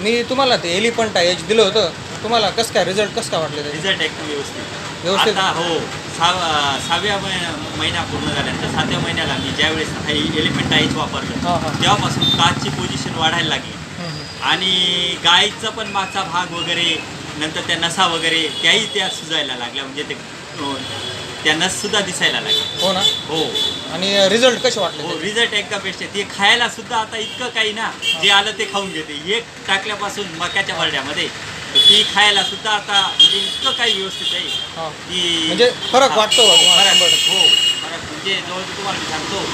मी तुम्हाला ते एलिफंटा एज दिलं होतं. तुम्हाला कसं काय रिझल्ट कसं काय वाटले रिझल्ट एकदम व्यवस्थित. व्यवस्थित? आता हो सहा सहाव्या महिना महिना पूर्ण झाल्यानंतर सातव्या महिन्याला मी ज्यावेळेस एलिमेंट आईच वापरलं हां हां. तेव्हापासून काचची पोझिशन वाढायला लागली. आणि गायीचा पण मागचा भाग वगैरे नंतर त्या नसा वगैरे त्याही त्या सुजायला लागल्या. म्हणजे ते अं, त्या नस सुद्धा दिसायला लागल्या हो ना? हो. आणि रिझल्ट कसे वाटले हो त्याचे? रिझल्ट एकदम बेस्ट आहे. ते खायला सुद्धा आता इतकं काही ना जे आलं ते खाऊन घेते. एक टाकल्यापासून मक्याच्या बरड्यामध्ये तर ती खायला सुद्धा आता म्हणजे इतकं काही व्यवस्थित आहे. हां. की म्हणजे फरक हा, वाटतो हो, तुम्हाला फरक. शंभर टक्के. हो फरक. म्हणजे जवळ तुम्हाला मी सांगतो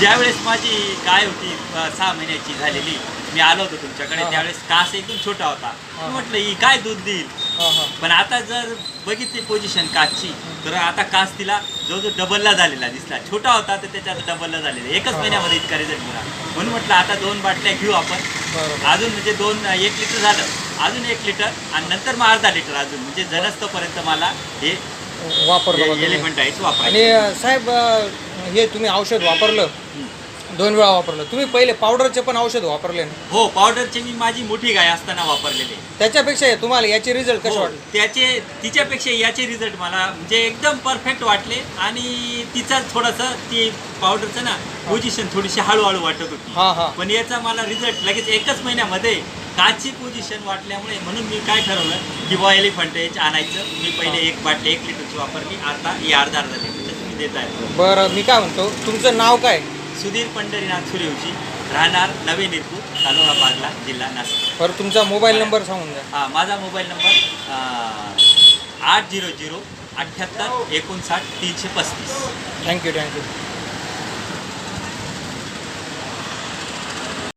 ज्यावेळेस माझी गाय होती अ, सहा महिन्याची झालेली मी आलो होतो तुमच्याकडे हा. त्यावेळेस कास एकदम छोटा होता. हा. मी म्हटलं ही काय दूध देईल? पण आता जर बघितली पोझिशन काचची तर आता कास तिला जवळजवळ डबलला झालेला दिसला. छोटा होता तर त्याच्यात डबलला झालेला. एकच. महिन्यामध्ये इतका रिझल्ट मिळाला. म्हणून म्हटलं आता दोन बाटल्या घेऊ आपण. अजून म्हणजे दोन एक लिटर झालं. अजून एक लिटर आणि नंतर मग अर्धा लिटर अजून. म्हणजे जनस्तपर्यंत मला हे तुम्ही. एलिमेंट आहेच आणि वापरायचं. अ, साहेब हे तुम्ही औषध वापरलं. दोन वेळा वापरलं. तुम्ही पहिले पावडरचे पण औषध वापरले ना? हो पावडरचे मी माझी मोठी गाय असताना वापरलेले. त्याच्यापेक्षा हे तुम्हाला याचे रिझल्ट कसे हो, वाटले? त्याचे तिच्यापेक्षा याचे रिझल्ट मला म्हणजे एकदम परफेक्ट वाटले आणि तिचा थोडंसं ती पावडरचं ना पोझिशन थोडीशी हळूहळू वाटत होती. हां हां. पण याचा मला रिझल्ट लगेच एकच महिन्यामध्ये काची पोझिशन वाटल्यामुळे म्हणून मी काय ठरवलं की बॉ एलिफंटेज आणायचं. मी पहिले एक बाटली एक लिटरची वापरली. आता ही अर्धा अर्धा लिटरचं तुम्ही देत आहे. बरं मी काय म्हणतो तुमचं नाव काय? सुधीर पंढरीनाथ सूर्यवंशी राहणार नवे निरपूर तालुका बागला जिल्हा नाशिक. बरं तुमचा मोबाईल नंबर सांगून द्या. हा माझा मोबाईल नंबर आठ झिरो झिरो अठ्ठ्याहत्तर एकोणसाठ तीनशे पस्तीस. Thank you thank you